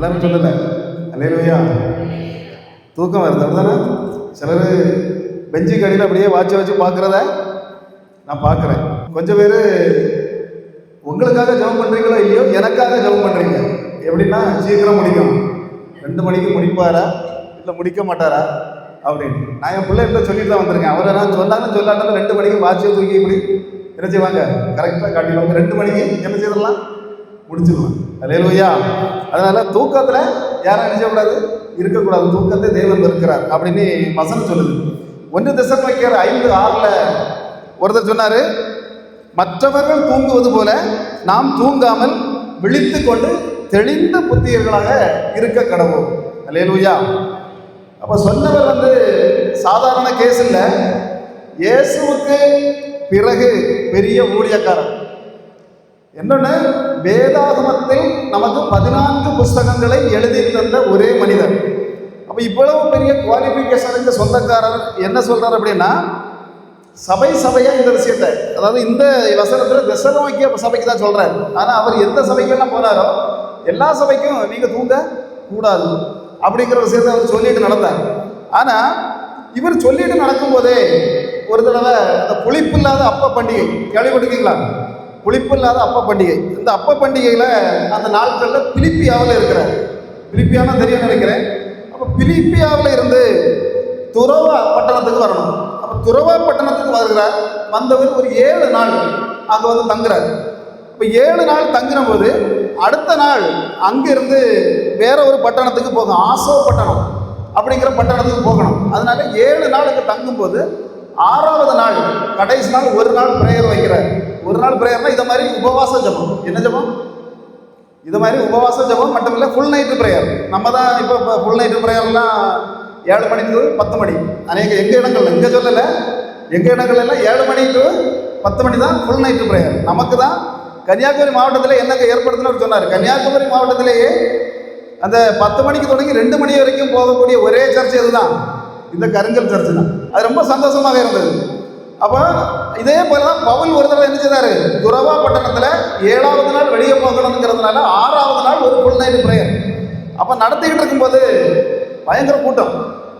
எல்லாரும் சொல்லலை அலையிலையா தூக்கம் வருது. அப்படிதானே சிலர் பெஞ்சு கடையில் அப்படியே வாட்சை வச்சு பார்க்குறத நான் பார்க்குறேன். கொஞ்சம் பேர் உங்களுக்காக ஜெபம் பண்ணுறீங்களோ இல்லையோ எனக்காக ஜெபம் பண்ணுறீங்க எப்படின்னா சீக்கிரம் முடிக்கும் ரெண்டு மணிக்கு முடிப்பாரா? இல்லை முடிக்க மாட்டாரா? அப்படின்னு. நான் என் பிள்ளைகிட்ட சொல்லிட்டு தான் வந்திருக்கேன். அவரை நான் சொல்லாலும் சொல்லாட்டாலும் ரெண்டு மணிக்கு வாட்சியை தூக்கி இப்படி என்ன செய்வாங்க? கரெக்டாக காட்டிடுவாங்க. ரெண்டு மணிக்கு என்ன செய்திடலாம்? முடிச்சிடலாம் அலையலுயா அதனால தூக்கத்தில் யாரும் என்ன இருக்கக்கூடாது. தூக்கத்தை தேவன் இருக்கிறார் அப்படின்னு வசனம் சொல்லுது. ஒன்று திசை வைக்கிற ஐந்து ஆறில் ஒருத்தர் சொன்னார் மற்றவர்கள் தூங்குவது போல நாம் தூங்காமல் விழித்து கொண்டு தெளிந்த புத்தியர்களாக இருக்க கடவோம் அலையலூயா அப்போ சொன்னவர் வந்து சாதாரண கேஸ் இல்லை. இயேசுவுக்கு பிறகு பெரிய ஊழியக்காரன். என்னொன்று வேதாகமத்தில் நமக்கு பதினான்கு புஸ்தகங்களை எழுதி தந்த ஒரே மனிதர். அப்போ இவ்வளவு பெரிய குவாலிஃபிகேஷனுக்கு சொந்தக்காரர் என்ன சொல்கிறார் அப்படின்னா சபை சபையாக இந்த விஷயத்தை அதாவது இந்த வசனத்தில் தெசலோக்கிய சபைக்கு தான் சொல்கிறார் ஆனால் அவர் எந்த சபைக்கெல்லாம் போனாரோ எல்லா சபைக்கும் நீங்கள் தூங்க கூடாது அப்படிங்கிற விஷயத்தை அவர் சொல்லிட்டு நடந்தார். ஆனால் இவர் சொல்லிட்டு நடக்கும்போதே ஒரு தடவை அந்த புளிப்பு இல்லாத அப்ப பண்டிகை கேள்விப்பட்டிருக்கீங்களா? புளிப்பில்லாத அப்ப பண்டிகை. இந்த அப்ப பண்டிகையில் அந்த நாட்களில் பிலிப்பியாவில் இருக்கிறார். பிலிப்பியானா தெரியும் நினைக்கிறேன். அப்போ பிலிப்பியாவில் இருந்து துறவா பட்டணத்துக்கு வரணும். அப்போ துறவா பட்டணத்துக்கு வருகிறார். வந்தவர் ஒரு ஏழு நாள் அங்கே வந்து தங்குறார். இப்போ ஏழு நாள் தங்கின போது அடுத்த நாள் அங்கிருந்து வேற ஒரு பட்டணத்துக்கு போகும் ஆசோ பட்டணம் அப்படிங்கிற பட்டணத்துக்கு போகணும். அதனால ஏழு நாள் அங்கே தங்கும்போது ஆறாவது நாள் கடைசி நாள் ஒரு நாள் பிரேயர் வைக்கிறார். ஒரு நாள் ப்ரேயர்னா இதை மாதிரி உபவாச ஜபம். என்ன ஜபம்? இது மாதிரி உபவாச ஜபம் மட்டும் இல்லை ஃபுல் நைட்டு ப்ரேயர் நம்ம தான் இப்போ ஃபுல் நைட்டு ப்ரேயர்லாம் ஏழு மணி டு பத்து மணி. அநேக எங்கள் இடங்கள்ல இங்கே சொல்லலை. எங்கள் இடங்கள்ல எல்லாம் ஏழு மணி டு பத்து மணி தான் ஃபுல் நைட்டு ப்ரேயர் நமக்கு தான் கன்னியாகுமரி மாவட்டத்தில் என்னங்க ஏற்படுத்தினவர் சொன்னார். கன்னியாகுமரி மாவட்டத்திலேயே அந்த பத்து மணிக்கு தொடங்கி ரெண்டு மணி வரைக்கும் போகக்கூடிய ஒரே சர்ச் இதுதான் இந்த கருங்கல் சர்ச் தான். அது ரொம்ப சந்தோஷமாக இருந்தது. அப்போ இதே போல தான் பவுல் ஒரு தடவை என்ன செய்தாரு? துறவா பட்டணத்தில் ஏழாவது நாள் வெளியே போகணுங்கிறதுனால ஆறாவது நாள் ஒரு ஃபுல் நைட் ப்ரேயர் அப்போ நடத்திக்கிட்டு இருக்கும்போது பயங்கர கூட்டம்.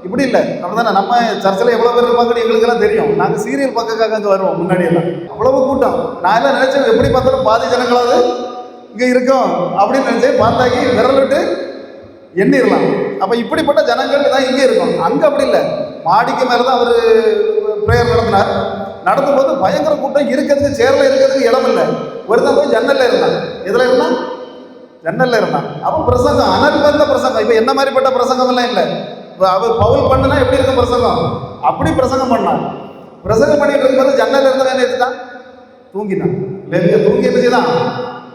இப்படி இல்லை. அப்படிதானே? நம்ம சர்ச்சில் எவ்வளோ பேர் இருப்பாங்கன்னு எங்களுக்கெல்லாம் தெரியும். நாங்கள் சீரியல் பக்கக்காக அங்கே வருவோம் முன்னாடி எல்லாம். அவ்வளவு கூட்டம். நான் எல்லாம் நினைச்சேன் எப்படி பார்த்தாலும் பாதி ஜனங்களாவது இங்கே இருக்கோம் அப்படின்னு நினைச்சேன். பார்த்தாக்கி விரல் விட்டு எண்ணிடலாம் அப்போ இப்படிப்பட்ட ஜனங்கள் தான் இங்கே இருக்கும். அங்கே அப்படி இல்லை. மாடிக்கு மேலே தான் அவர் ப்ரேயர் நடத்தினார். நடத்தும் போது பயங்கர கூட்டம் இருக்கிறதுக்கு சேரில் இருக்கிறதுக்கு இடம் இல்லை. ஒருத்தன் போய் ஜன்னலில் இருந்தான். எதில் இருந்தான்? ஜன்னலில் இருந்தான். அப்போ பிரசங்கம் அனல் வந்த பிரசங்கம். இப்போ என்ன மாதிரிப்பட்ட பிரசங்கம்லாம் இல்லை. அவர் பவுல் பண்ணுனா எப்படி இருக்கும் பிரசங்கம்? அப்படி பிரசங்கம் பண்ணான் பிரசங்கம் பண்ணிட்டு இருக்கும்போது ஜன்னல் இருந்தவன் என்ன எடுத்துட்டான்? தூங்கினான் இல்லை தூங்கி இருந்துச்சுதான்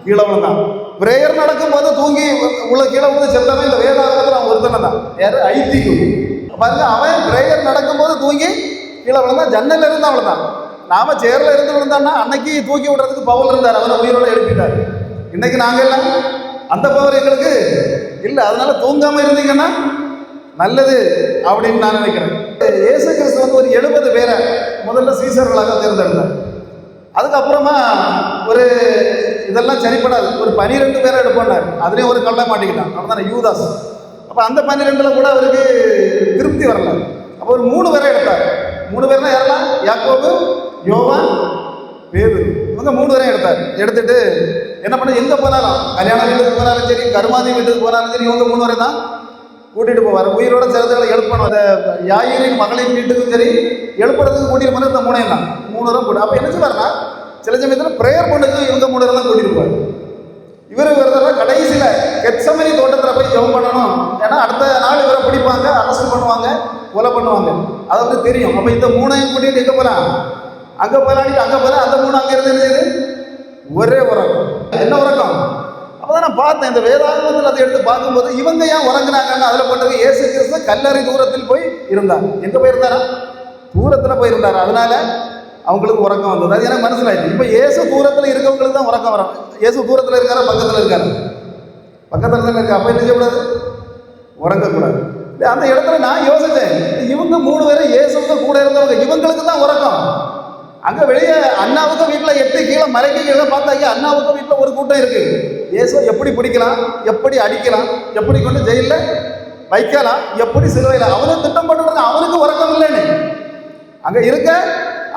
கீழே விழுந்தான். பிரேயர் நடக்கும்போது தூங்கி உள்ள கீழே வந்து செத்தவன் இந்த வேதாகத்தில் அவன் ஒருத்தனை தான். யார்? ஐத்திக்கு பாருங்க அவன் பிரேயர் நடக்கும்போது தூங்கி கீழே விழுந்தா ஜன்னல்ல இருந்தா விழுந்தான் நாம சேர்ல இருந்து விழுந்தான்னா அன்னைக்கு தூக்கி விடுறதுக்கு பவுல் இருந்தார். அவரை உயிரோட எழுப்பிட்டார். இன்னைக்கு நாங்க எல்லாம் அந்த பவர் எங்களுக்கு இல்லை. அதனால தூங்காம இருந்தீங்கன்னா நல்லது அப்படின்னு நான் நினைக்கிறேன். இயேசு கிறிஸ்து வந்து ஒரு எழுபது பேரை முதல்ல சீசர்களாக தேர்ந்தெடுத்தார். அதுக்கப்புறமா ஒரு இதெல்லாம் சரிப்படாது. ஒரு பனிரெண்டு பேரை எடுப்பார் அதுலேயும் ஒரு கள்ள மாட்டிக்கிட்டான். அவன் தானே யூதாஸ். அப்போ அந்த பன்னிரெண்டில் கூட அவருக்கு திருப்தி வரல. அப்போ ஒரு மூணு பேரை எடுத்தார். மூணு பேர்னா யாரெல்லாம்? யாக்கோபு யோவான் பேரு இவங்க மூணு பேரையும் எடுத்தார். எடுத்துட்டு என்ன பண்ண? எங்கே போனாலும் கல்யாண வீட்டுக்கு போனாலும் சரி கருமாதி வீட்டுக்கு போனாலும் சரி இவங்க மூணு பேரை தான் கூட்டிட்டு போவார். உயிரோட சேர்ந்தவங்களை எழுப்பணும் அந்த யாயிரின் மகளின் வீட்டுக்கும் சரி எழுப்புறதுக்கு கூட்டிட்டு போன இந்த மூணையும் தான். மூணு பேரும் கூட அப்போ என்ன செய்வாருன்னா சில சமயத்தில் ப்ரேயர் பண்ணுக்கு இவங்க மூணு தான் கூட்டிட்டு போவார். இவர் இவரதா கடைசியில் கெட்சமனி தோட்டத்தில் போய் ஜெபம் பண்ணணும். ஏன்னா அடுத்த நாள் இவரை பிடிப்பாங்க அரசு பண்ணுவாங்க. கொலை பண்ணுவாங்க. அது வந்து தெரியும். அப்போ இந்த மூணையும் கூட்டிட்டு எங்கே போகலாம் அங்கே போகலான்னு அங்கே போகலாம் அந்த மூணு அங்கே இருந்தது ஒரே உறக்கம் என்ன உறக்கம்? அப்போதான் நான் பார்த்தேன். இந்த வேதாகமத்தில் அதை எடுத்து பார்க்கும்போது இவங்க ஏன் உறங்குனாங்க அதில் போட்டது இயேசு கிறிஸ்து கல்லறை தூரத்தில் போய் இருந்தார். எங்கே போயிருந்தாரா? தூரத்தில் போயிருந்தார். அதனால அவங்களுக்கு உறக்கம் வந்தது. அது எனக்கு மனசிலாயிடுச்சு. இப்போ இயேசு தூரத்தில் இருக்கவங்களுக்கு தான் உறக்கம் வரும். ஏசு தூரத்தில் இருக்காரா? பக்கத்தில் இருக்காரு? பக்கத்தில் தானே இருக்கா? அப்போ என்ன செய்யக்கூடாது? உறங்கக்கூடாது. அந்த இடத்துல நான் யோசித்தேன் இவங்க மூணு பேரும் இயேசுக்கு கூட இருந்தவங்க இவங்களுக்கு தான் உறக்கம். அங்கே வெளியே அண்ணாவுக்கு வீட்டில் எட்டு கீழே மறைக்க கீழே பார்த்தாங்க அண்ணாவுக்கு வீட்டில் ஒரு கூட்டம் இருக்கு. இயேசு எப்படி பிடிக்கலாம்? எப்படி அடிக்கலாம்? எப்படி கொண்டு ஜெயிலில் வைக்கலாம்? எப்படி சிலுவையில்? அவனும் திட்டம் பண்ணுறது அவனுக்கு உறக்கம் இல்லைன்னு. அங்கே இருக்க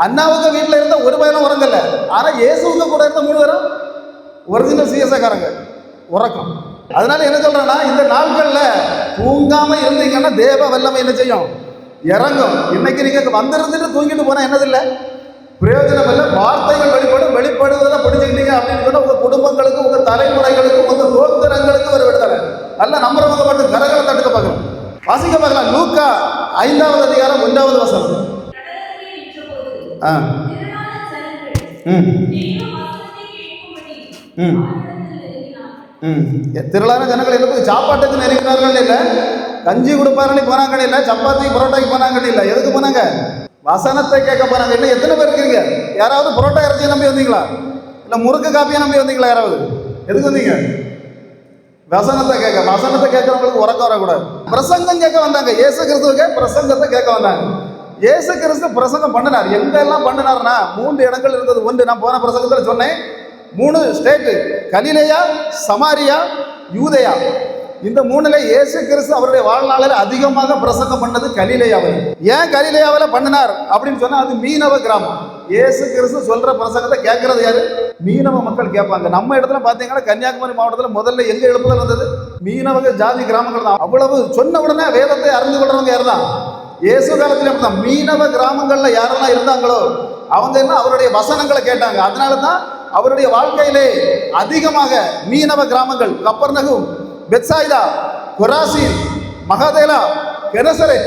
அண்ணாவுக்கு வீட்டில் இருந்த ஒரு பையனும் உறங்கல ஆனால் இயேசுவுக்கு கூட இருந்த மூணு பேரும் ஒரிஜினல் சிஎஸ்ஐக்காரங்க உறக்கம். அதனால என்ன சொல்றேன்னா இந்த நாட்கள்ல தூங்காம இருந்தீங்கன்னா தேவ வல்லமை என்ன செய்யும்? இறங்கும். இன்னைக்கு நீங்க வந்திருந்துட்டு தூங்கிட்டு போனா என்னதில்லை? பிரயோஜனம் இல்லை. வார்த்தைகள் வெளிப்படும் வெளிப்படுவதை பிடிச்சிக்கிட்டீங்க அப்படின்னு சொன்னா உங்க குடும்பங்களுக்கு உங்க தலைமுறைகளுக்கு உங்க கோத்திரங்களுக்கு ஒரு விடுதலை. நல்ல நம்புறவங்க மட்டும் கரகளை தட்டுக்க பார்க்கலாம் வாசிக்க பார்க்கலாம். லூக்கா ஐந்தாவது அதிகாரம் ஒன்றாவது வசனம். ஆ. ம். ம். ம். திரளான ஜனங்கள் எல்லாத்துக்கும் சாப்பாட்டுக்கு நெருங்கினார்கள் இல்லை? கஞ்சி கொடுப்பாருன்னு போனாங்க இல்லை? சப்பாத்தி பரோட்டாக்கு போனாங்க இல்லை? எதுக்கு போனாங்க? வசனத்தை கேட்க போனாங்க. இல்லை எத்தனை பேர் இருக்கீங்க? யாராவது பரோட்டா இறச்சியை நம்பி வந்தீங்களா? இல்லை முறுக்கு காப்பியை நம்பி வந்தீங்களா யாராவது? எதுக்கு வந்தீங்க? வசனத்தை கேட்க வசனத்தை கேட்கறவங்களுக்கு உறக்க வரக்கூடாது. பிரசங்கம் கேட்க வந்தாங்க. இயேசு கிறிஸ்துவுக்கு பிரசங்கத்தை கேட்க வந்தாங்க. இயேசு கிறிஸ்து பிரசங்கம் பண்ணினார். எங்கெல்லாம் பண்ணினார்னா மூன்று இடங்கள் இருந்தது. ஒன்று நான் போன பிரசங்கத்தில் சொன்னேன். மூணு ஸ்டேட்டு கலிலேயா சமாரியா யூதயா. இந்த மூணுல இயேசு கிறிஸ்து அவருடைய வாழ்நாளில் அதிகமாக பிரசங்கம் பண்ணது கலிலேயாவில். ஏன் கலிலேயாவில் பண்ணினார்? அப்படின்னு சொன்னால் அது மீனவ கிராமம். இயேசு கிறிஸ்து சொல்ற பிரசங்கத்தை கேட்கறது யாரு? மீனவ மக்கள் கேட்பாங்க. நம்ம இடத்துல பார்த்தீங்கன்னா கன்னியாகுமரி மாவட்டத்தில் முதல்ல எங்க எழுப்புதல் வந்தது? மீனவ ஜாதி கிராமங்கள் தான். அவ்வளவு சொன்ன உடனே வேதத்தை அறிந்து கொள்றவங்க யார் தான் இயேசு காலத்தில் அப்படிதான் மீனவ கிராமங்களில் யாரெல்லாம் இருந்தாங்களோ அவங்க என்ன அவருடைய வசனங்களை கேட்டாங்க. அதனால தான் அவருடைய வாழ்க்கையிலே அதிகமாக மீனவ கிராமங்கள் கப்பர்நகும் பெட்சாயிதா கொராசின் மகாதேலா கெனசரே.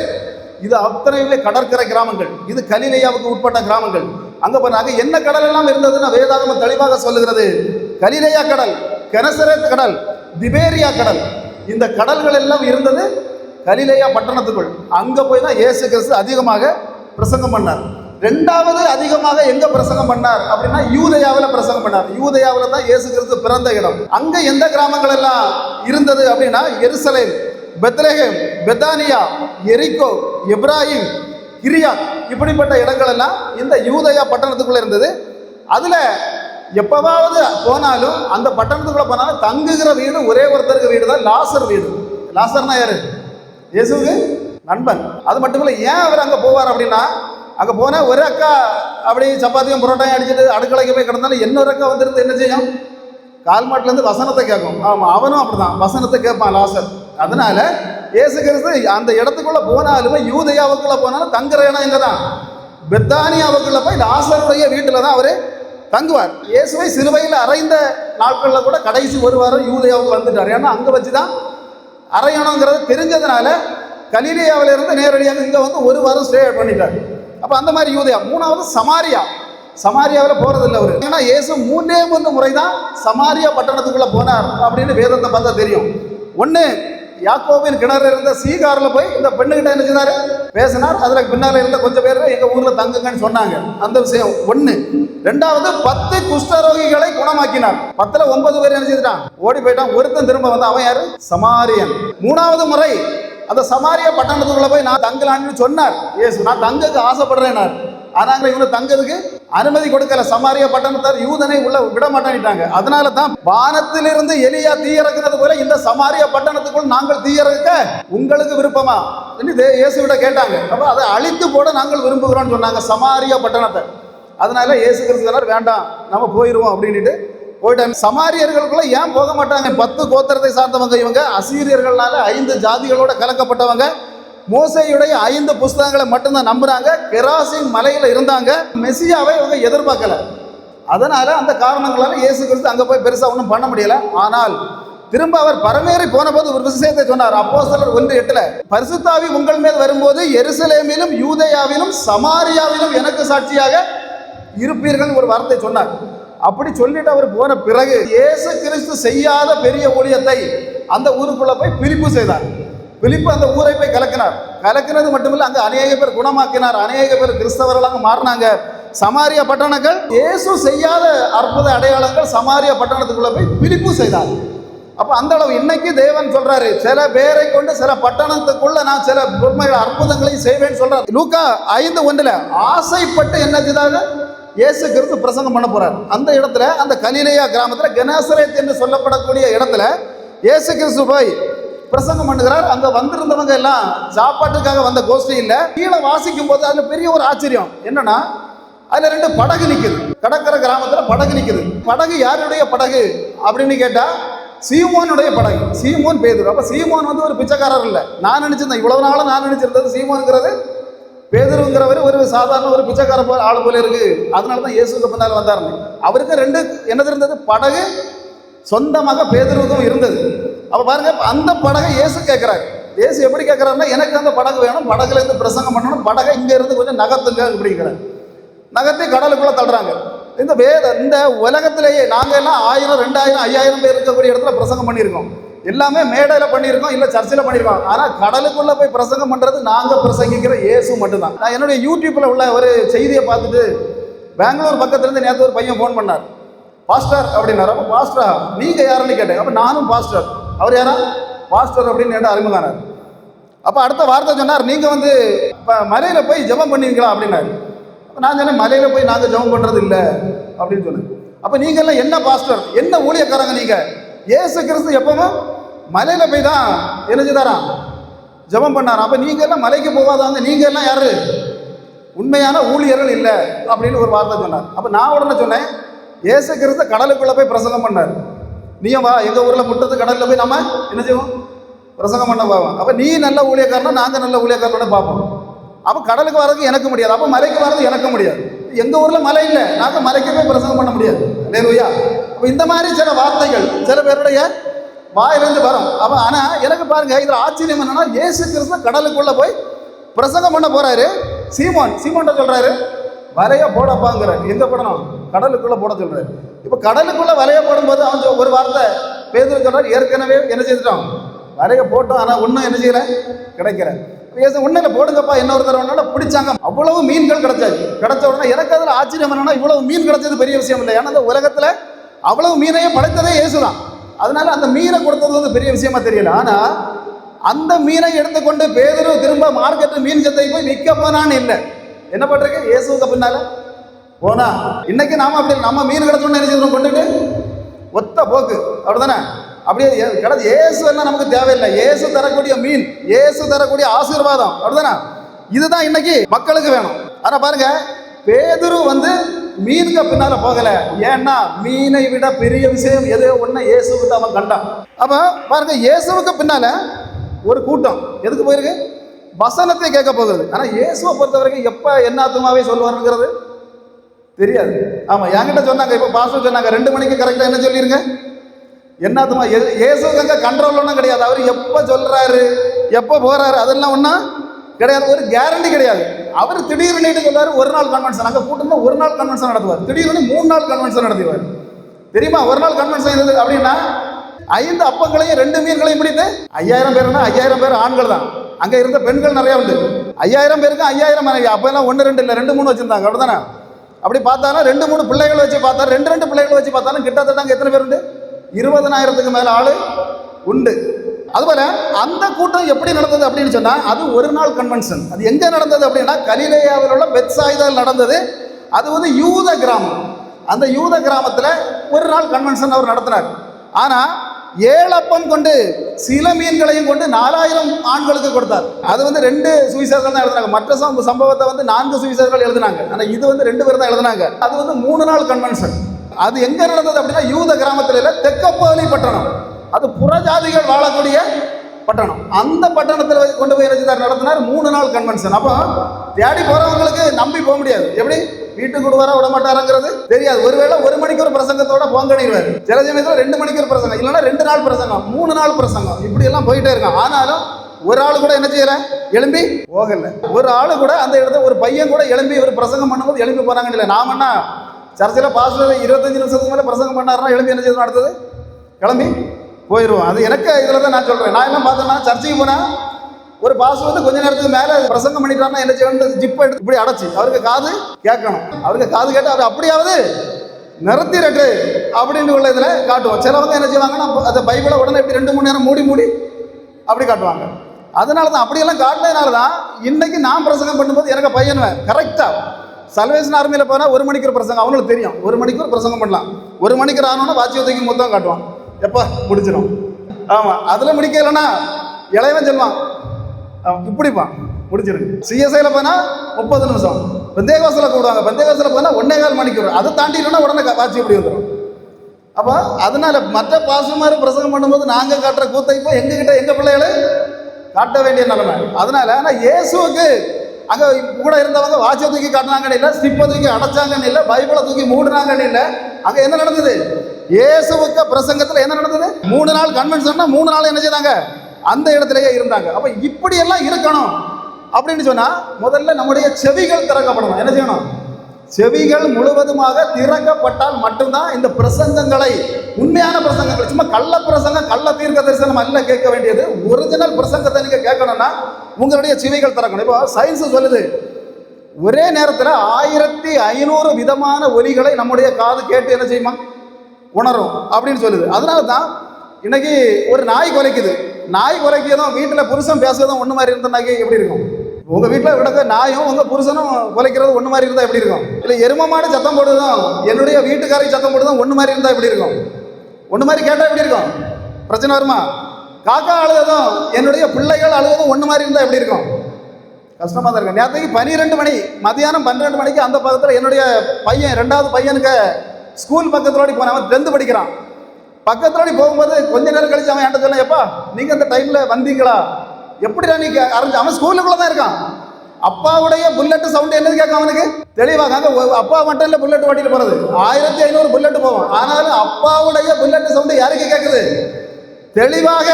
இது அத்தனையுமே கடற்கரை கிராமங்கள். இது கலிலேயாவுக்கு உட்பட்ட கிராமங்கள். அங்க போனாங்க என்ன கடல் எல்லாம் இருந்ததுன்னா வேதாகமம் தெளிவாக சொல்லுகிறது. கலிலேயா கடல் கெனசரேத் கடல் திபேரியா கடல். இந்த கடல்கள் எல்லாம் இருந்தது கலிலேயா பட்டணத்துக்குள். அங்க போய் தான் இயேசு கிறிஸ்து அதிகமாக பிரசங்கம் பண்ணார். ரெண்டாவது அதிகமாக எங்க பிரசங்கம் பண்ணார் அப்படின்னா யூதயாவில் பிரசங்கம் பண்ணார். யூதயாவில் தான் இயேசுகிறது கிறிஸ்து பிறந்த இடம். அங்க எந்த கிராமங்கள் எல்லாம் இருந்தது அப்படின்னா எருசலேம் பெத்லஹேம் பெத்தானியா எரிக்கோ எப்ராஹிம் கிரியா இப்படிப்பட்ட இடங்கள் எல்லாம் இந்த யூதயா பட்டணத்துக்குள்ள இருந்தது. அதுல எப்பவாவது போனாலும் அந்த பட்டணத்துக்குள்ள போனாலும் தங்குகிற வீடு ஒரே ஒருத்தருக்கு வீடு தான் லாசர் வீடு. லாசர்னா யாரு? இயேசுக்கு நண்பன். அது மட்டும் இல்லை ஏன் அவர் அங்கே போவார் அப்படின்னா அங்கே போனால் ஒரு அக்கா அப்படி சப்பாத்தியும் புரோட்டாயும் அடிச்சுட்டு அடுக்கலைக்கு போய் கிடந்தாலும் இன்னொரு அக்கா வந்துருந்து என்ன செய்யும்? கால்மாட்லேருந்து வசனத்தை கேட்கும். ஆமாம் அவனும் அப்படிதான் வசனத்தை கேட்பான் லாசர். அதனால இயேசு கிறிஸ்து அந்த இடத்துக்குள்ளே போனாலுமே யூதையாவுக்குள்ளே போனாலும் தங்குற இடம் இங்கே தான் பெத்தானியாவுக்குள்ளே போய் லாசருடைய வீட்டில் தான் அவர் தங்குவார். இயேசுவை சிலுவையில் அறைந்த நாட்களில் கூட கடைசி ஒரு வாரம் யூதையாவுக்கு வந்துட்டார். ஏன்னா அங்கே வச்சு தான் அரையணுங்கிறது தெரிஞ்சதுனால கலிலியாவில இருந்து நேரடியாக இங்கே வந்து ஒரு வாரம் ஸ்டே பண்ணிட்டார். அப்போ அந்த மாதிரி யூதயா? மூணாவது சமாரியா. சமாரியாவில் போகிறதில்ல அவர். ஏன்னா இயேசு மூணே மூன்று முறை தான் சமாரியா பட்டணத்துக்குள்ளே போனார் அப்படின்னு வேதத்தை பார்த்தா தெரியும். ஒன்று யாக்கோவின் கிணறு இருந்த சீகாரில் போய் இந்த பெண்ணுகிட்ட என்ன செஞ்சார் பேசினார். அதில் பின்னால் இருந்த கொஞ்சம் பேர் எங்கள் ஊரில் தங்குங்கன்னு சொன்னாங்க. அந்த விஷயம் ஒன்று ரெண்டாவது பத்து குஷ்டரோகிகளை குணமாக்கினார். பத்தில் ஒன்பது பேர் என்ன செய்துட்டான்? ஓடி போயிட்டான். ஒருத்தன் திரும்ப வந்து அவன் யார்? சமாரியன். மூணாவது முறை அந்த சமாரிய பட்டணத்துக்குள்ள போய் நான் தங்கலான்னு சொன்னார். ஏசு. நான் தங்கக்கு ஆசைப்படுறேனார் ஆனாங்க இவங்க தங்கதுக்கு அனுமதி கொடுக்கல. சமாரிய பட்டணத்தார் யூதனை உள்ள விட மாட்டானிட்டாங்க. அதனால தான் வானத்திலிருந்து எலியா தீயிறக்குறது போல இந்த சமாரிய பட்டணத்துக்குள் நாங்கள் தீயிறக்க உங்களுக்கு விருப்பமா? இயேசுவிட கேட்டாங்க. அப்ப அதை அழித்து போட நாங்கள் விரும்புகிறோம்னு சொன்னாங்க சமாரிய பட்டணத்தை. அதனால இயேசு கிறிஸ்து வேண்டாம் நம்ம போயிடுவோம் அப்படின்ட்டு போயிட்டாங்க சமாரியர்களுக்குள்ள ஏன் போக மாட்டாங்க? பத்து கோத்திரத்தை சார்ந்தவங்க இவங்க அசீரியர்களால ஐந்து ஜாதிகளோட கலக்கப்பட்டவங்க. மோசையுடைய ஐந்து புஸ்தகங்களை மட்டும்தான் நம்புறாங்க. கெராசின் மலையில இருந்தாங்க. மெசியாவை இவங்க எதிர்பார்க்கல. அதனால அந்த காரணங்களால இயேசு கிறிஸ்து அங்க போய் பெருசா ஒன்றும் பண்ண முடியல. ஆனால் திரும்ப அவர் பரமேறி போன போது ஒரு விஷயத்தை சொன்னார். அப்போ ஒன்று எட்டுல பரிசுத்தாவி உங்கள் மேல் வரும்போது எருசலேமிலும் யூதயாவிலும் சமாரியாவிலும் எனக்கு சாட்சியாக இருப்பீர்கள் ஒரு வார்த்தை சொன்னார். அப்படி சொல்லிட்டு அவர் போன பிறகு இயேசு கிறிஸ்து செய்யாத பெரிய ஊழியத்தை அந்த ஊருக்குள்ள போய் பிரிப்பு செய்தார். பிலிப்பு அந்த ஊரை போய் கலக்கினார். கலக்கினது மட்டுமில்லை அங்கே அநேக பேர் குணமாக்கினார். அநேக பேர் கிறிஸ்தவர்களாக மாறினாங்க. சமாரிய பட்டணங்கள் இயேசு செய்யாத அற்புத அடையாளங்கள் சமாரிய பட்டணத்துக்குள்ள போய் பிலிப்பு செய்தார். அப்போ அந்த அளவு இன்னைக்கு தேவன் சொல்றாரு சில பேரை கொண்டு சில பட்டணத்துக்குள்ள நான் சில பொறுமைகள் அற்புதங்களையும் செய்வேன் சொல்றாரு. லூக்கா ஐந்து ஒன்றில் ஆசைப்பட்டு என்ன செய்தாங்க இயேசு கிறிஸ்து பிரசங்கம் பண்ண போறார். அந்த இடத்துல அந்த கலிலையா கிராமத்தில் கெனாசரேத் என்று சொல்லப்படக்கூடிய இடத்துல இயேசு கிறிஸ்து போய் பிரசங்கம் பண்ணுகிறார். அங்க வந்திருந்தவங்க எல்லாம் சாப்பாட்டுக்காக வந்த கோஷ்டி இல்ல. கீழே வாசிக்கும் போது அதுல பெரிய ஒரு ஆச்சரியம். என்னன்னா அதுல ரெண்டு படகு நிற்குது கடற்கரை கிராமத்துல படகு நிற்குது படகு யாருடைய படகு அப்படின்னு கேட்டா சீமோனுடைய படகு. சீமோன் பேதுரு. அப்ப சீமோன் வந்து ஒரு பிச்சைக்காரர் இல்லை. நான் நினைச்சிருந்தேன். இவ்வளவு நாளும் நான் நினைச்சிருந்தது சீமோன்ங்கிறது பேதுருங்கிறவர் ஒரு சாதாரண ஒரு பிச்சைக்கார போல ஆள் போல இருக்கு. அதனால தான் இயேசுக்கு பின்னால் வந்தாருங்க அவருக்கு ரெண்டு என்னது இருந்தது? படகு சொந்தமாக பேதுருவுக்கும் இருந்தது. அப்போ பாருங்க அந்த படகை இயேசு கேட்குறாரு. இயேசு எப்படி கேட்குறாருன்னா எனக்கு அந்த படகு வேணும் படகுல இருந்து பிரசங்கம் பண்ணணும் படகை இங்கேருந்து கொஞ்சம் நகர்த்துங்க அப்படிங்கிறார். நகர்த்தி கடலுக்குள்ளே தள்ளுறாங்க. இந்த வேத இந்த உலகத்திலேயே நாங்கள் எல்லாம் ஆயிரம் ரெண்டாயிரம் ஐயாயிரம் பேர் இருக்கக்கூடிய இடத்துல பிரசங்கம் பண்ணியிருக்கோம். எல்லாமே மேடையில் பண்ணியிருக்கோம் இல்லை சர்ச்சில் பண்ணியிருக்கோம். ஆனால் கடலுக்குள்ளே போய் பிரசங்கம் பண்ணுறது நாங்கள் பிரசங்கிக்கிற இயேசு மட்டும்தான். நான் என்னுடைய யூடியூப்பில் உள்ள ஒரு செய்தியை பார்த்துட்டு பெங்களூர் பக்கத்துலேருந்து நேற்று ஒரு பையன் ஃபோன் பண்ணார். பாஸ்டர் அப்படின்னாரு. அப்போ பாஸ்டரா நீங்கள் யாருன்னு கேட்டேன். அப்போ நானும் பாஸ்டர் அவர் யாரா? பாஸ்டர் அப்படின்னு என்ன அறிமுகானார் அப்போ அடுத்த வார்த்தை சொன்னார் நீங்கள் வந்து இப்போ மலையில் போய் ஜெபம் பண்ணுவீங்களா அப்படின்னாரு. அப்போ நான் சொன்னேன் மலையில் போய் நாங்கள் ஜெபம் பண்ணுறது இல்லை. அப்படின்னு சொன்னேன். அப்போ நீங்க எல்லாம் என்ன பாஸ்டர் என்ன ஊழியக்காரங்க நீங்கள் இயேசு கிறிஸ்து எப்பவும் மலையில் போய் தான் என்ன செய்தாராம் ஜெபம் பண்ணாராம் அப்போ நீங்கள் எல்லாம் மலைக்கு போகாதாங்க நீங்கள் எல்லாம் யாரு? உண்மையான ஊழியர்கள் இல்லை அப்படின்னு ஒரு வார்த்தை சொன்னார். அப்போ நான் உடனே சொன்னேன் ஏசு கிறிஸ்து கடலுக்குள்ளே போய் பிரசங்கம் பண்ணார். நீயும் வா எங்கள் ஊரில் முட்டத்து கடலில் போய் நம்ம என்ன செய்வோம்? பிரசங்கம் பண்ண பார்ப்போம் அப்போ நீ நல்ல ஊழியக்காரனா நாங்கள் நல்ல ஊழியக்காரனோட பார்ப்போம். அப்போ கடலுக்கு வர்றதுக்கு எனக்கு முடியாது. அப்போ மலைக்கு வர்றது எனக்கு முடியாது. எங்கள் ஊரில் மலை இல்லை நாங்கள் மலைக்கு போய் பிரசங்கம் பண்ண முடியாது. லேலுயா அப்போ இந்த மாதிரி சில வார்த்தைகள் சில பேருடைய வாயிலிருந்து வரும். அப்போ ஆனால் எனக்கு பாருங்க இதில் ஆச்சரியம் என்னன்னா ஏசு கிறிஸ்து கடலுக்குள்ளே போய் பிரசங்கம் பண்ண போறாரு. சீமோன் சீமோன்ட்ட சொல்றாரு வலைய போடப்பாங்கிற. எங்க போடணும்? கடலுக்குள்ள போட சொல்றாரு. இப்ப கடலுக்குள்ள வலைய போடும்போது அவன் ஒரு வார்த்தை பேதுரு சொல்றாரு ஏற்கனவே என்ன செய்துட்டோம்? வலைய போட்டோம் ஆனால் ஒன்றும் என்ன செய்யல? கிடைக்கிற உண்மையில போடுங்கப்பா என்ன ஒருத்தர் பிடிச்சாங்க. அவ்வளவு மீன்கள் கிடைச்சாச்சு. கிடைச்ச உடனே எனக்கு அதில் ஆச்சரியம் என்னன்னா இவ்வளவு மீன் கிடைச்சது பெரிய விஷயம் இல்லை. ஏன்னா இந்த உலகத்துல அவ்வளவு மீனையும் படைத்ததே இயேசுதான். அதனால அந்த மீனை கொடுத்தது வந்து பெரிய விஷயமா தெரியல. ஆனா அந்த மீனை எடுத்துக்கொண்டு பேதரு திரும்ப மார்க்கெட்டு மீன் சந்தை போய் விற்க போனான்னு இல்லை. என்ன பண்றீங்க? இயேசுக்கு பின்னால போனா இன்னைக்கு நாம அப்படி இல்லை. நம்ம மீன் கிடைச்சோன்னு நினைச்சிருக்கோம் கொண்டுட்டு. ஒத்த போக்கு. அப்படிதானே அப்படியே கிடையாது ஏசு இயேசு எல்லாம் நமக்கு தேவையில்லை. ஏசு தரக்கூடிய மீன் இயேசு தரக்கூடிய ஆசீர்வாதம். அப்படிதானே? இதுதான் இன்னைக்கு மக்களுக்கு வேணும். ஆனால் பாருங்க பேதுரு வந்து மீனுக்கு பின்னால போகல. ஏன்னா மீனை விட பெரிய விஷயம் எது ஒன்று இயேசுக்கு அவன் கண்டான். அப்போ பாருங்க இயேசுவுக்கு பின்னால ஒரு கூட்டம். எதுக்கு போயிருக்கு? வசனத்தை கேட்க போகுது ஆனால் இயேசுவை பொறுத்த வரைக்கும் எப்போ என்ன ஆத்துமாவே சொல்லுவாருங்கிறது தெரியாது. ஆமாம் என்கிட்ட சொன்னாங்க இப்போ பாஸ்டர் சொன்னாங்க ரெண்டு மணிக்கு கரெக்டாக என்ன சொல்லிடுங்க என்னதுமா? இயேசுக்கு அங்க கண்ட்ரோல் ஒன்றும் கிடையாது. அவர் எப்போ சொல்கிறாரு எப்போ போகிறாரு அதெல்லாம் ஒன்றும் கிடையாது. ஒரு கேரண்டி கிடையாது. அவர் திடீர்னு நைட்டு சொல்றாரு? ஒரு நாள் கன்வென்ஷன் அங்கே கூட்டம்னா ஒரு நாள் கன்வென்ஷன் நடத்துவார். திடீர்னு மூணு நாள் கன்வென்ஷன் நடத்துவார் தெரியுமா? ஒரு நாள் கன்வென்ஷன் இருந்தது அப்படின்னா ஐந்து அப்பங்களையும் ரெண்டு மீன்களையும் பிடித்து ஐயாயிரம் பேர்னா ஐயாயிரம் பேர் ஆண்கள் தான். அங்கே இருந்த பெண்கள் நிறையா உண்டு. ஐயாயிரம் பேருக்கு ஐயாயிரம் மனைவி. அப்போல்லாம் ஒன்று ரெண்டு இல்லை ரெண்டு மூணு வச்சிருந்தாங்க. அப்படிதானே அப்படி பார்த்தாலும் ரெண்டு மூணு பிள்ளைகள் வச்சு பார்த்தா ரெண்டு ரெண்டு பிள்ளைகள் வச்சு பார்த்தாலும் கிட்டத்தட்ட அங்கே எத்தனை பேர் உண்டு? இருபதனாயிரத்துக்கு மேலே ஆள் உண்டு. அதுபோல் அந்த கூட்டம் எப்படி நடந்தது அப்படின்னு சொன்னால் அது ஒரு நாள் கன்வென்ஷன் அது எங்கே நடந்தது அப்படின்னா கலிலேயாவில் உள்ள பெத்சாய்தால் நடந்தது. அது வந்து யூத கிராமம். அந்த யூத கிராமத்தில் ஒரு நாள் கன்வென்ஷன் அவர் நடத்தினார். ஆனால் ஏழப்பம் கொண்டு சில மீன்களையும் கொண்டு நாலாயிரம் ஆண்களுக்கு கொடுத்தார். அது வந்து ரெண்டு சுவிசேஷர்கள் தான் எழுதுனாங்க. மற்ற சம்பவத்தை வந்து நான்கு சுவிசேஷர்கள் எழுதுனாங்க. ஆனால் இது வந்து ரெண்டு பேர் தான் எழுதுனாங்க. அது வந்து மூணு நாள் கன்வென்ஷன் அது எங்க நடந்தது அப்படின்னா யூத கிராமத்தில் இல்லை தெக்கப்பகுதி பட்டணம். அது புறஜாதிகள் வாழக்கூடிய பட்டணம். அந்த பட்டணத்தில் கொண்டு போய் ரஜிதார் நடத்தினார் மூணு நாள் கன்வென்ஷன் அப்போ தேடி போகிறவங்களுக்கு நம்பி போக முடியாது. எப்படி? வீட்டுக்கு கூட வர விட மாட்டாருங்கிறது தெரியாது. ஒருவேளை ஒரு மணிக்கு ஒரு பிரசங்கத்தோட போங்கணிடுவார் சில சமயத்தில் ரெண்டு மணிக்கு ஒரு பிரசங்கம் இல்லைன்னா ரெண்டு நாள் பிரசங்கம் மூணு நாள் பிரசங்கம். இப்படி எல்லாம் போயிட்டே இருக்கான். ஆனாலும் ஒரு ஆள் கூட என்ன செய்யல? எழும்பி போகல. ஒரு ஆள் கூட அந்த இடத்துல ஒரு பையன் கூட எழும்பி ஒரு பிரசங்கம் பண்ணும்போது எழும்பி போறாங்கன்னு இல்லை. நாம என்ன சர்ச்சில் பாஸ்டர் இருபத்தஞ்சு நிமிஷத்துக்கு மேலே பிரசங்கம் பண்ணாருன்னா எழும்பி என்ன செய்யணும் அடுத்தது? கிளம்பி போயிடுவோம் அது எனக்கு இதில் தான் நான் சொல்கிறேன் நான் என்ன பார்த்தேன்னா சர்ச்சைக்கு போனால் ஒரு பாஸ் வந்து கொஞ்ச நேரத்துக்கு மேலே பிரசங்கம் பண்ணிட்டாருன்னா என்ன செய்யணும் ஜிப் எடுத்து இப்படி அடைச்சி அவருக்கு காது கேட்கணும். அவருக்கு காது கேட்டு அவர் அப்படியாவது நிறுத்திரட்டு அப்படின்னு உள்ள இதில் காட்டுவோம். சிலவங்க என்ன செய்வாங்கன்னா அந்த பைபிளை உடனே இப்படி ரெண்டு மூணு நேரம் மூடி மூடி அப்படி காட்டுவாங்க. அதனால தான் அப்படியெல்லாம் காட்டினதுனால தான் இன்னைக்கு நான் பிரசங்கம் பண்ணும்போது எனக்கு பையன் கரெக்டாக சல்வேஷன் ஆர்மியில் போனால் ஒரு மணிக்கு ஒரு பிரசங்கம். அவங்களுக்கு தெரியும். ஒரு மணிக்கு ஒரு பிரசங்கம் பண்ணலாம். ஒரு மணிக்கு ஆனோன்னா வாட்சியை தூக்கி மொத்தம் காட்டுவான். எப்போ முடிச்சிடும் ஆமாம் அதில் முடிக்கலைன்னா இளையவன் சொல்லுவான். இப்படிப்பான் முடிச்சிருங்க சிஎஸ்ஐயில் போனால் முப்பது நிமிஷம். பெந்தேகாசில் கூடுவாங்க பெந்தேகாசில் போனால் ஒன்னே கால் மணிக்கு வரும். அதை தாண்டிட்டோன்னா உடனே வாட்சி இப்படி வந்துடும் அப்போ அதனால மற்ற பாசமாரி பிரசங்கம் பண்ணும்போது நாங்கள் காட்டுற கூத்தை இப்போ எங்ககிட்ட எங்கள் பிள்ளைகளை காட்ட வேண்டிய நிலைமை. அதனால ஆனால் இயேசுவுக்கு அங்கே கூட இருந்தவங்க வாட்சை தூக்கி காட்டினாங்கன்னு இல்லை ஸ்டிப்பை தூக்கி அடைச்சாங்கன்னு இல்லை பைபிளை தூக்கி மூடினாங்கன்னு இல்லை. அங்கே என்ன நடந்தது? இயேசுவுக்கு பிரசங்கத்தில் என்ன நடந்தது? மூணு நாள் கன்வென்ஷன்னா மூணு நாள் என்ன செய்தாங்க? அந்த இடத்துலயே இருந்தாங்க. அப்போ இப்படியெல்லாம் இருக்கணும். அப்படின்னு சொன்னால் முதல்ல நம்முடைய செவிகள் திறக்கப்படணும். என்ன செய்யணும்? செவிகள் முழுவதுமாக திறக்கப்பட்டால் மட்டும்தான் இந்த பிரசங்கங்களை உண்மையான பிரசங்கங்கள் சும்மா கள்ள பிரசங்கம் கள்ள தீர்க்க தரிசனம் அல்ல கேட்க வேண்டியது. ஒரிஜினல் பிரசங்கத்தை நீங்கள் கேட்கணும்னா உங்களுடைய செவிகள் திறக்கணும். இப்போ சயின்ஸ் சொல்லுது ஒரே நேரத்தில் ஆயிரத்தி ஐநூறு விதமான ஒலிகளை நம்முடைய காது கேட்டு என்ன செய்யுமா? உணரும் அப்படின்னு சொல்லுது. அதனால தான் இன்னைக்கு ஒரு நாய் குலைக்குது. நாய் குலைக்கிறதும் வீட்டில் புருஷன் பேசுறதும் ஒன்று மாதிரி இருந்தனாக்கி எப்படி இருக்கும்? உங்க வீட்டில் விடக்க நாயும் உங்க புருஷனும் குலைக்கிறது ஒன்று மாதிரி இருந்தால் எப்படி இருக்கும்? இல்லை எரும மாடு சத்தம் போடுறதும் என்னுடைய வீட்டுக்காரை சத்தம் போடுறதும் ஒன்று மாதிரி இருந்தால் எப்படி இருக்கும்? ஒன்று மாதிரி கேட்டால் எப்படி இருக்கும்? பிரச்சனை வருமா? காக்கா அழுததும் என்னுடைய பிள்ளைகள் அழுவதும் ஒன்று மாதிரி இருந்தால் எப்படி இருக்கும்? கஷ்டமாக தான் இருக்கும். நேரத்துக்கு பன்னிரெண்டு மணி மதியானம் பன்னிரெண்டு மணிக்கு அந்த பக்கத்தில் என்னுடைய பையன் ரெண்டாவது பையனுக்கு ஸ்கூல் பக்கத்துலோடி போனவன் அவன் டென்த்து படிக்கிறான். பக்கத்துலோடி போகும்போது கொஞ்ச நேரம் கழிச்சு அவன் என்கிட்ட சொன்னான் எப்பா நீங்கள் அந்த டைமில் வந்தீங்களா? எப்படிடா நீ அரைஞ்சு அவன் ஸ்கூலுக்குள்ளே தான் இருக்கான். அப்பாவுடைய புல்லட் சவுண்ட் என்னது கேட்க அவனுக்கு? தெளிவாக அந்த அப்பா மட்டும் இல்லை புல்லட் ஓட்டிட்டு போறது. ஆயிரத்தி ஐநூறு புல்லட் போவோம். ஆனாலும் அப்பாவுடைய புல்லட் சவுண்ட் யாருக்கு கேட்குது தெளிவாக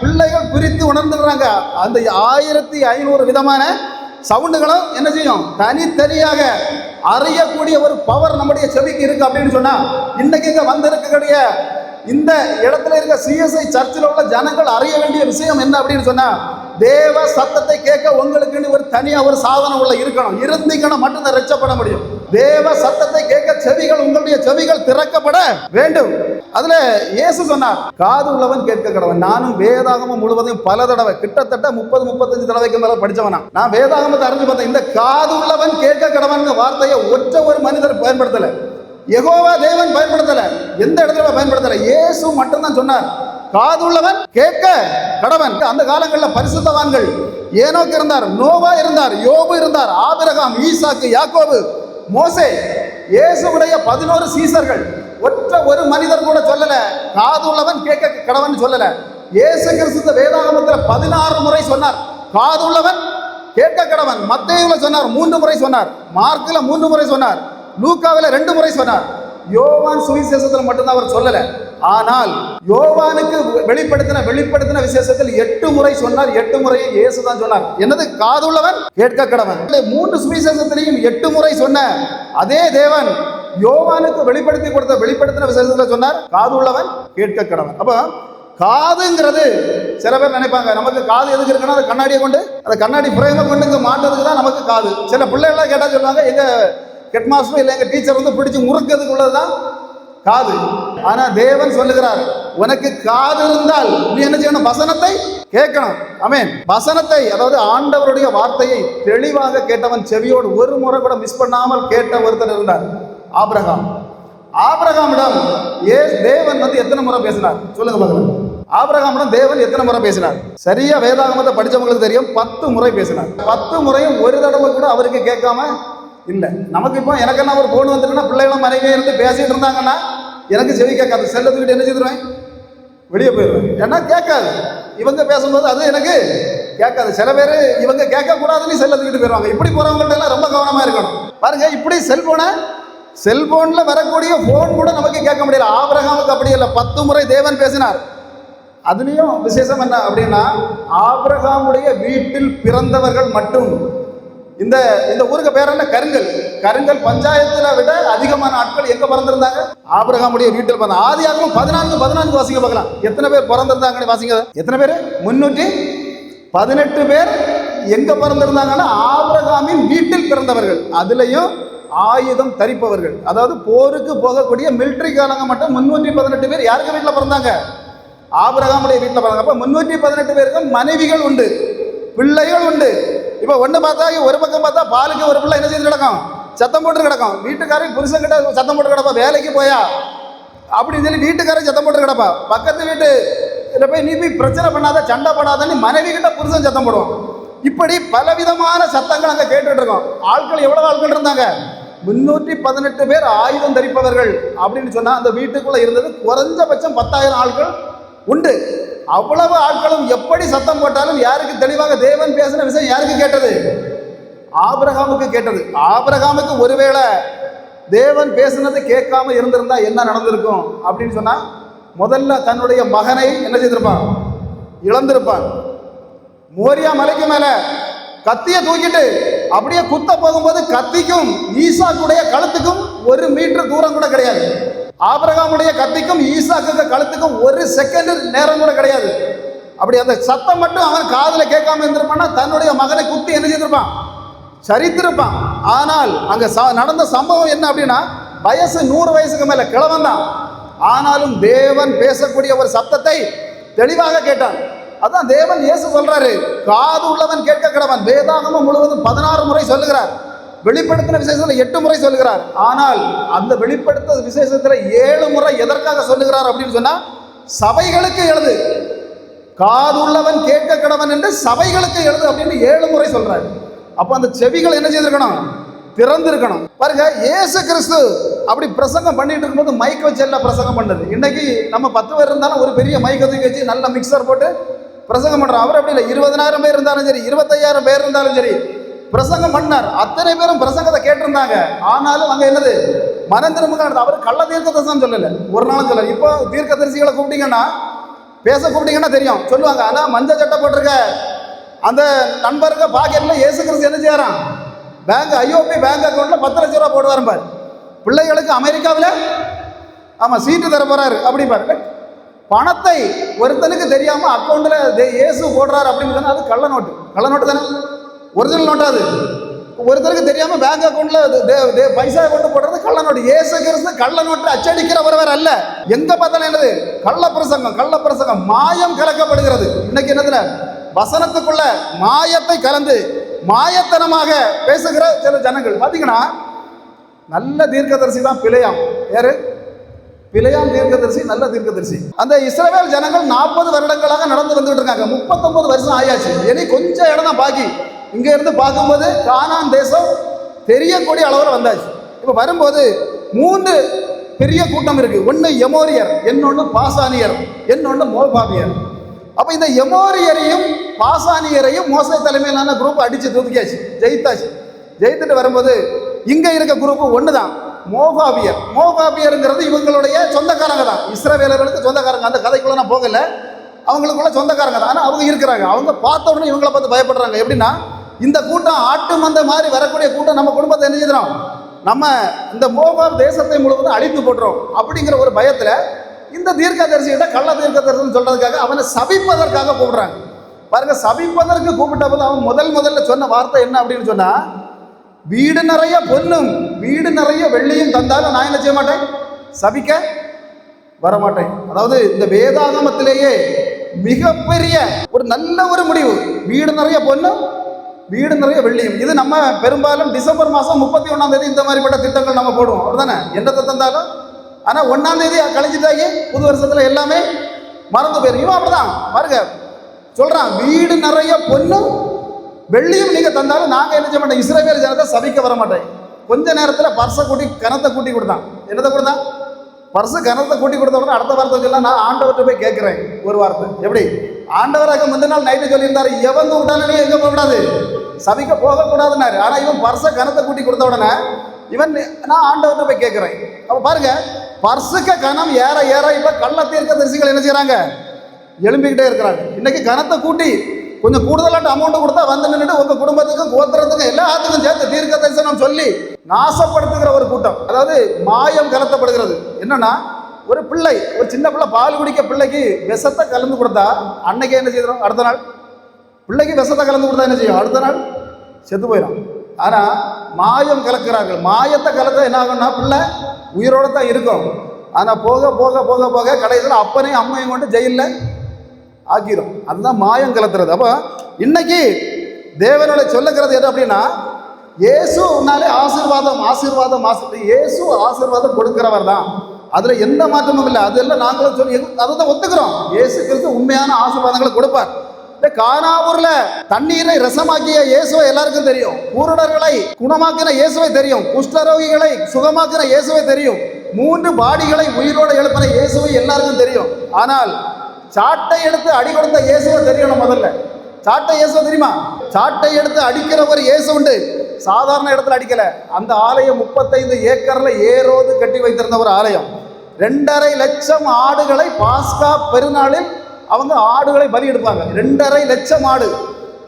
பிள்ளைகள் பிரித்து உணர்ந்துடுறாங்க. அந்த ஆயிரத்தி ஐநூறு விதமான சவுண்டுகளும் என்ன செய்யும்? தனித்தனியாக அறியக்கூடிய ஒரு பவர் நம்முடைய செவிக்கு இருக்கு அப்படின்னு சொன்னா இன்னைக்கு இங்க வந்திருக்கக்கூடிய இந்த இடத்துல இருக்க சிஎஸ்ஐ சர்ச்சில் உள்ள ஜனங்கள் அறிய வேண்டிய விஷயம் என்ன அப்படின்னு சொன்னா தேவ சத்தத்தை கேட்க உங்களுக்குன்னு ஒரு தனியாக ஒரு சாதனம் உள்ள இருக்கணும். இருந்தீங்கன்னா மட்டும்தான் ரட்சப்பட முடியும். தேவ சத்தத்தை கேட்க செவிகள் உங்களுடைய செவிகள் திறக்கப்பட வேண்டும். அதுல இயேசு சொன்னார் காது உள்ளவன் கேட்க கடவன். நானும் வேதாகமம் முழுவதும் பல தடவை கிட்டத்தட்ட முப்பது முப்பத்தஞ்சு தடவைக்கு மேல படிச்சவனா நான். வேதாகமத்தை அறிஞ்சு பார்த்தேன் இந்த காது உள்ளவன் கேட்க கடவன் வார்த்தையை ஒற்ற ஒரு மனிதர் பயன்படுத்தலை. எகோவா தேவன் பயன்படுத்தல. எந்த இடத்துல பயன்படுத்தல. இயேசு மட்டும்தான் சொன்னார். காதுள்ளவன் கேட்க கடவன். அந்த காலங்களில் பரிசுத்தவான்கள் ஏனோக்கு இருந்தார் நோவா இருந்தார் யோபு இருந்தார் ஆபிரகாம் ஈசாக்கு யாக்கோபு மோசே. இயேசுவுடைய பதினோரு சீசர்கள். ஒற்ற ஒரு மனிதர் கூட சொல்லல. காதுள்ளவன் கேட்க கடவன் சொல்லல. இயேசு கிறிஸ்து வேதாகமத்தில் பதினாறு முறை சொன்னார். காதுள்ளவன் கேட்க கடவன். மத்தேயுல சொன்னார் மூன்று முறை சொன்னார். மார்க்கில் மூன்று முறை சொன்னார். லூக்காவில் ரெண்டு முறை சொன்னார். யோவான் சுவிசேஷத்தில் மட்டும்தான் அவர் சொல்லலை. ஆனால் யோவானுக்கு வெளிப்படுத்தின வெளிப்படுத்தின விசேஷத்தில் எட்டு முறை சொன்னார். எட்டு முறையை இயேசு தான் சொன்னார். என்னது காதுள்ளவன் கேட்க கடவன். இல்லை, மூன்று சுவிசேஷத்திலையும் எட்டு முறை சொன்ன அதே தேவன் யோவானுக்கு வெளிப்படுத்தி கொடுத்த வெளிப்படுத்தின விசேஷத்தில் சொன்னார். காதுள்ளவன் கேட்க கடவன். அப்போ காதுங்கிறது சில பேர் நினைப்பாங்க நமக்கு காது எதுக்கு இருக்குன்னா அந்த கண்ணாடியை கொண்டு அந்த கண்ணாடி பிரேமை கொண்டு இங்கே மாட்டதுக்கு தான் நமக்கு காது. சில பிள்ளைகள்லாம் கேட்டால் சொல்லுவாங்க எங்கள் ஹெட் மாஸ்டரும் இல்லை எங்கள் டீச்சர் வந்து பிடிச்சி முறுக்கிறதுக்குள்ளது உள்ளதுதான் காது. ஆனால் தேவன் சொல்லுகிறார் உனக்கு காது இருந்தால் நீ என்ன செய்யணும்? வசனத்தை கேட்கணும். அமேன் வசனத்தை அதாவது ஆண்டவருடைய வார்த்தையை தெளிவாக கேட்டவன் செவியோடு ஒரு முறை கூட மிஸ் பண்ணாமல் கேட்ட ஒருத்தர் இருந்தார். ஆபிரகாம். ஆபிரகாமிடம் ஏ தேவன் வந்து எத்தனை முறை பேசினார்? சொல்லுங்க பார்க்கலாம். ஆபிரகாமிடம் தேவன் எத்தனை முறை பேசினார்? சரியா வேதாகமத்தை படித்தவங்களுக்கு தெரியும் பத்து முறை பேசினார். பத்து முறையும் ஒரு தடவை கூட அவருக்கு கேட்காம இல்லை. நமக்கு இப்போ எனக்கு என்ன ஒரு ஃபோன் வந்துட்டுன்னா பிள்ளைகளும் மனைவியும் இருந்து பேசிகிட்டு இருந்தாங்கன்னா எனக்கு செவி கேட்காது. செல்ல என்ன செய்திருவேன்? வெளியே போயிடுவேன். ஏன்னா கேட்காது. இவங்க பேசும்போது அது எனக்கு கேட்காது. சில பேர் இவங்க கேட்கக்கூடாதுன்னு செல்ல தூக்கிட்டு போயிடுவாங்க. இப்படி போகிறவங்கள்ட்ட எல்லாம் ரொம்ப கவனமாக இருக்கணும். பாருங்கள் இப்படி செல்ஃபோனை செல்போனில் வரக்கூடிய ஃபோன் கூட நமக்கு கேட்க முடியல. ஆபிரகாமுக்கு அப்படி இல்லை. பத்து முறை தேவன் பேசினார். அதுலேயும் விசேஷம் என்ன அப்படின்னா ஆபிரகாமுடைய வீட்டில் பிறந்தவர்கள் மட்டும் இந்த இந்த ஊருக்கு பேர் என்ன? கருங்கல். கருங்கல் பஞ்சாயத்துல விட அதிகமான ஆட்கள் எங்க பிறந்திருந்தாங்க? ஆபிரகாமுடைய வீட்டில் பிறந்த ஆதி ஆகும் பதினான்கு பதினான்கு வாசிங்க பார்க்கலாம். எத்தனை பேர் பிறந்திருந்தாங்கன்னு வாசிங்க. எத்தனை பேர்? முன்னூற்றி பதினெட்டு பேர் எங்க பிறந்திருந்தாங்கன்னா ஆபிரகாமின் வீட்டில் பிறந்தவர்கள். அதுலயும் ஆயுதம் தரிப்பவர்கள். அதாவது போருக்கு போகக்கூடிய மிலிட்ரி காலங்க மட்டும் முன்னூற்றி பதினெட்டு பேர் யாருக்கு வீட்டில் பிறந்தாங்க? ஆபிரகாமுடைய வீட்டில் பிறந்தாங்க. அப்போ முன்னூற்றி பதினெட்டு பேருக்கு மனைவிகள் உண்டு பிள்ளைகள் உண்டு. இப்போ ஒன்று பார்த்தா ஒரு பக்கம் பார்த்தா பாலுக்கு ஒரு பிள்ளை என்ன செய்து நடக்கும் சத்தம் போட்டு கிடக்கும். வீட்டுக்காரன் புருஷன் கிட்ட சத்தம் போட்டு கிடப்பா வேலைக்கு போயா? அப்படின்னு சொல்லி வீட்டுக்காரன் சத்தம் போட்டு கிடப்பா. பக்கத்து வீட்டு இதில் போய் நீ போய் பிரச்சனை பண்ணாத சண்டை போடாதன்னு மனைவி கிட்ட புருஷன் சத்தம் போடுவோம் இப்படி பலவிதமான சத்தங்கள் அங்கே கேட்டுட்டு இருக்கோம். ஆட்கள் எவ்வளோ ஆட்கள் இருந்தாங்க? முன்னூற்றி பதினெட்டு பேர் ஆயுதம் தரிப்பவர்கள் அப்படின்னு சொன்னால் அந்த வீட்டுக்குள்ளே இருந்தது குறைஞ்சபட்சம் பத்தாயிரம் ஆட்கள் உண்டு. அவ்வளவு ஆட்களும் எப்படி சத்தம் போட்டாலும் யாருக்கு தெளிவாக தேவன் பேசின விஷயம் யாருக்கு கேட்டது? ஆபிரகாமுக்கு கேட்டது. ஆபிரகாமுக்கு ஒருவேளை தேவன் பேசுனது கேட்காம இருந்திருந்தா என்ன நடந்திருக்கும் அப்படின்னு சொன்னா முதல்ல தன்னுடைய மகனை என்ன செய்திருப்பான்? இழந்திருப்பான். மோரியா மலைக்கு மேல கத்தியை தூக்கிட்டு அப்படியே குத்த போகும்போது கத்திக்கும் ஈசாக்குடைய கழுத்துக்கும் ஒரு மீட்டர் தூரம் கூட கிடையாது. ஆபிரகாமுடைய கத்திக்கும் ஈசாக்கு கழுத்துக்கும் ஒரு செகண்ட் நேரம் கூட கிடையாது. அப்படி அந்த சத்தம் மட்டும் அவன் காதில் கேட்காம இருந்திருப்பான்னா தன்னுடைய மகனை குத்தி என்ன செய்திருப்பான்? சரித்திருப்பான். ஆனால் அங்க ச- நடந்த சம்பவம் என்ன அப்படின்னா வயசு நூறு வயசுக்கு மேல கிழவன் தான். ஆனாலும் தேவன் பேசக்கூடிய ஒரு சத்தத்தை தெளிவாக கேட்டான். அதான் தேவன் இயேசு சொல்றாரு காது உள்ளவன் கேட்க கிடவன் வேதாகமம் முழுவதும் பதினாறு முறை சொல்லுகிறார். வெளிப்படுத்தின விசேஷத்தில் எட்டு முறை சொல்லுகிறார். ஆனால் அந்த வெளிப்படுத்த விசேஷத்தில் ஏழு முறை எதற்காக சொல்லுகிறார் அப்படின்னு சொன்னால் சபைகளுக்கு எழுது. காது உள்ளவன் கேட்க கடவன் என்று சபைகளுக்கு எழுது அப்படின்னு ஏழு முறை சொல்கிறார் அப்போ அந்த செவிகள் என்ன செய்திருக்கணும்? திறந்திருக்கணும். பாருங்க ஏசு கிறிஸ்து அப்படி பிரசங்கம் பண்ணிட்டு இருக்கும்போது மைக் வச்சு எல்லாம் பிரசங்கம் பண்ணுது. இன்னைக்கு நம்ம பத்து பேர் இருந்தாலும் ஒரு பெரிய மைக் தூக்கி வச்சு நல்ல மிக்சர் போட்டு பிரசங்கம் பண்ணுறோம் அவர் அப்படி இல்லை. இருபதனாயிரம் பேர் இருந்தாலும் சரி இருபத்தையாயிரம் பேர் இருந்தாலும் சரி பிரசங்கம் பண்ணார். அத்தனை பேரும் பிரசங்கத்தை கேட்டிருந்தாங்க. ஆனாலும் அங்கே என்னது? மனம் திரும்ப அவர் கள்ள தீர்க்க தரிசனம் சொல்லல. ஒரு நாளும் சொல்லல. இப்போ தீர்க்க தரிசிகளை கூப்பிட்டீங்கன்னா பேச கூப்பிட்டீங்கன்னா தெரியும். சொல்லுவாங்க ஆனால் மஞ்சள் சட்டை போட்டிருக்க. அந்த நண்பருக்கு பாக்கெட்ல இயேசு கிறிஸ்து என்ன செய்யறான்? பேங்க் ஐஓபி பேங்க் அக்கௌண்ட்ல பத்து லட்ச ரூபா போட்டு பாரு. பிள்ளைகளுக்கு அமெரிக்காவில்? ஆமாம் சீட்டு தர போறாரு. அப்படி பாரு. பணத்தை ஒருத்தனுக்கு தெரியாம அக்கௌண்ட்ல இயேசு போடுறாரு அப்படின்னு சொன்னால் அது கள்ள நோட்டு. கள்ள நோட்டு தானே? ஒரிஜினல் நோட்டா அது. ஒருத்தருக்கு தெரியாம பேங்க் அக்கௌண்ட்ல பைசா கொண்டு போடுறது கள்ள நோட்டு இயேசு கிறிஸ்து கள்ள நோட்டு அச்சடிக்கிறவர் வேற அல்ல. எங்க பார்த்தாலும் என்னது? கள்ள பிரசங்கம் கள்ள பிரசங்கம். மாயம் கலக்கப்படுகிறது. இன்னைக்கு என்னதுல வசனத்துக்குள்ள மாயத்தை கலந்து மாயத்தனமாக பேசுகிற சில ஜனங்கள். பாத்தீங்கன்னா நல்ல தீர்க்கதரிசி தான் பிழையாம். யாரு? பிழையாம் தீர்க்கதரிசி நல்ல தீர்க்கதரிசி. அந்த இஸ்ரேல் ஜனங்கள் நாற்பது வருடங்களாக நடந்து வந்துட்டு இருக்காங்க. முப்பத்தொன்பது வருஷம் ஆயாச்சு. இனி கொஞ்சம் இடம் தான் பாக்கி. இங்கே இருந்து பார்க்கும்போது கானான் தேசம் தெரியக்கூடிய அளவில் வந்தாச்சு. இப்போ வரும்போது மூன்று பெரிய கூட்டம் இருக்குது ஒன்று எமோரியர் இன்னொன்று பாசானியர் இன்னொன்று மோபாபியர். அப்போ இந்த எமோரியரையும் பாசானியரையும் மோசை தலைமையிலான குரூப் அடித்து தூக்கியாச்சு ஜெயித்தாச்சு. ஜெயித்துட்டு வரும்போது இங்கே இருக்க குரூப்பு ஒன்று தான் மோகாபியர் மோகாபியருங்கிறது இவங்களுடைய சொந்தக்காரங்க தான். இஸ்ரவேலர்களுக்கு சொந்தக்காரங்க. அந்த கதைக்குள்ளே நான் போகலை. அவங்களுக்குள்ள சொந்தக்காரங்க தான். ஆனால் அவங்க இருக்கிறாங்க. அவங்க பார்த்த உடனே இவங்களை பார்த்து பயப்படுறாங்க. எப்படின்னா இந்த கூட்டம் ஆட்டு மந்த மாதிரி வரக்கூடிய கூட்டம் நம்ம குடும்பத்தை என்ன செய்கிறோம் நம்ம இந்த மோபாப் தேசத்தை முழுவதும் அழித்து போடுறோம் அப்படிங்கிற ஒரு பயத்தில் இந்த தீர்க்கதரிசிகிட்ட கள்ள தீர்க்கதரிசனம் சொல்றதுக்காக அவனை சபிப்பதற்காக கூப்பிடுறாங்க. பாருங்க சபிப்பதற்கு கூப்பிட்ட போது அவன் முதல் முதல்ல சொன்ன வார்த்தை என்ன அப்படின்னு சொன்னா வீடு நிறைய பொன்னும் வீடு நிறைய வெள்ளியும் தந்தாலும் நான் என்ன செய்ய மாட்டேன்? சபிக்க வரமாட்டேன். அதாவது இந்த வேதாகமத்திலேயே மிகப்பெரிய ஒரு நல்ல ஒரு முடிவு. வீடு நிறைய பொண்ணும் வீடு நிறைய வெள்ளியும் இது நம்ம பெரும்பாலும் டிசம்பர் மாதம் முப்பத்தி ஒன்றாம் தேதி இந்த மாதிரிப்பட்ட திட்டங்கள் நம்ம போடுவோம். அப்படிதானே என்னத்தை தந்தாலும் ஆனால் ஒன்றாம் தேதி கழிஞ்சிட்டாங்க புது வருஷத்தில் எல்லாமே மறந்து போயிடும் இவன் அப்படிதான். பாருங்க. சொல்கிறான் வீடு நிறைய பொண்ணும் வெள்ளியும் நீங்கள் தந்தாலும் நாங்கள் என்ன செய்ய மாட்டோம்? இஸ்ரேல் ஜனத்தை சபிக்க வர மாட்டேன் கொஞ்ச நேரத்தில் பர்சை கூட்டி கனத்தை கூட்டி கொடுத்தான். என்னத்தை கொடுத்தான்? பர்சு கனத்தை கூட்டி கொடுத்த உடனே அடுத்த வார்த்தை சொல்ல நான் ஆண்டவர்கிட்ட போய் கேட்குறேன். ஒரு வார்த்தை. எப்படி? ஆண்டவராக முந்தின நாள் நைட்டு சொல்லியிருந்தாரு எவங்க விட்டாலும் எங்கே எங்க போகக்கூடாது? சபிக்க போகக்கூடாதுன்னாரு. ஆனால் இவன் பர்ஸை கனத்தை கூட்டி கொடுத்த உடனே இவன் நான் ஆண்டவர்கிட்ட போய் கேட்குறேன். அப்போ பாருங்க பர்சுக்க கனம் ஏற ஏற இப்போ கள்ள தீர்க்க தரிசிகள் என்ன செய்கிறாங்க எழும்பிக்கிட்டே இருக்கிறாங்க. இன்னைக்கு கனத்தை கூட்டி கொஞ்சம் கூடுதலாட்ட அமௌண்ட் கொடுத்தா வந்து நின்றுட்டு உங்கள் குடும்பத்துக்கும் கோத்திரத்துக்கும் எல்லாத்துக்கும் சேர்த்து தீர்க்க தரிசனம் சொல்லி நாசப்படுத்துகிற ஒரு கூட்டம். அதாவது மாயம் கலத்தப்படுகிறது. என்னன்னா ஒரு பிள்ளை ஒரு சின்ன பிள்ளை பால் குடிக்க பிள்ளைக்கு விஷத்தை கலந்து கொடுத்தா அன்னைக்கு என்ன செய்யறோம் அடுத்த நாள். பிள்ளைக்கு விஷத்தை கலந்து கொடுத்தா என்ன செய்யும்? அடுத்த நாள் செத்து போயிடும். ஆனால் மாயம் கலக்கிறார்கள். மாயத்தை கலந்தா என்ன ஆகும்னா பிள்ளை உயிரோட தான் இருக்கும். ஆனால் போக போக போக போக கடைசியில் அப்பனையும் அம்மையும் கொண்டு ஜெயிலில் ஆக்கிரும். அதுதான் மாயம் கலத்துறது. அப்போ இன்னைக்கு தேவனோட சொல்லுகிறது என்ன அப்படின்னா இயேசுனாலே ஆசீர்வாதம் ஆசீர்வாதம் ஆசீர்வாதம். இயேசு ஆசீர்வாதம் கொடுக்கிறவர் தான் அதில் எந்த மாற்றமும் இல்லை. அதெல்லாம் நாங்களும் சொல்லி அதை தான் ஒத்துக்கிறோம். இயேசு கிறிஸ்து உண்மையான ஆசீர்வாதங்களை கொடுப்பார். இந்த காணாவூரில் தண்ணீரை ரசமாக்கிய இயேசுவை எல்லாருக்கும் தெரியும். பூரணர்களை குணமாக்கின இயேசுவை தெரியும். குஷ்டரோகிகளை சுகமாக்கின இயேசுவை தெரியும். மூன்று பாடிகளை உயிரோடு எழுப்பின இயேசுவை எல்லாருக்கும் தெரியும். ஆனால் சாட்டை எடுத்து அடி கொடுத்த இயேசுவை தெரியணும் முதல்ல. சாட்டை இயேசுவை தெரியுமா? சாட்டை எடுத்து அடிக்கிற ஒரு இயேசு உண்டு. சாதாரண இடத்துல அடிக்கல. அந்த ஆலயம் முப்பத்தைந்து ஏக்கர்ல ஏரோது கட்டி வைத்திருந்த ஒரு ஆலயம். ரெண்டரை லட்சம் ஆடுகளை பாஸ்கா பெருநாளில் அவங்க ஆடுகளை பலி எடுப்பாங்க. ரெண்டரை லட்சம் ஆடு.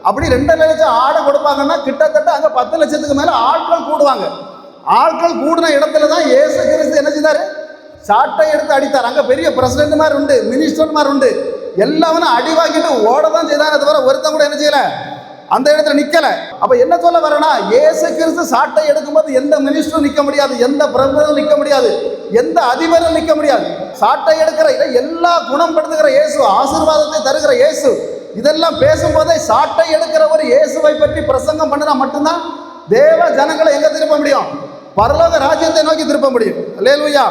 அப்படி ரெண்டரை லட்சம் ஆடு கொடுப்பாங்கன்னா கிட்டத்தட்ட அங்கே பத்து லட்சத்துக்கு மேலே ஆட்கள் கூடுவாங்க. ஆட்கள் கூடின இடத்துல தான் ஏசு கிறிஸ்து என்ன செய்தார்? சாட்டை எடுத்து அடித்தார். அங்கே பெரிய பிரசிடென்ட் மாதிரி உண்டு மினிஸ்டர் மாதிரி உண்டு. எல்லாவனும் அடி வாங்கிட்டு ஓட தான் செய்தானே தவிர ஒருத்தன் கூட என்ன செய்யல? அந்த இடத்துல நிக்கல. அப்ப என்ன சொல்ல வரேன்னா ஏசு கிறிஸ்து சாட்டை எடுக்கும்போது எந்த மினிஸ்டரும் நிக்க முடியாது எந்த பிரபலம் நிக்க முடியாது எந்த அதிபரும் நிக்க முடியாது. சாட்டை எடுக்கிற எல்லா எல்லா குணப்படுத்துகிற இயேசு ஆசீர்வாதத்தை தருகிற இயேசு இதெல்லாம் பேசும்போதே சாட்டை எடுக்கிற ஒரு இயேசுவை பற்றி பிரசங்கம் பண்ணினா மட்டும்தான் தேவ ஜனங்களை எங்க திருப்ப முடியும்? பரலோக ராஜ்யத்தை நோக்கி திருப்ப முடியும். அல்லேலூயா.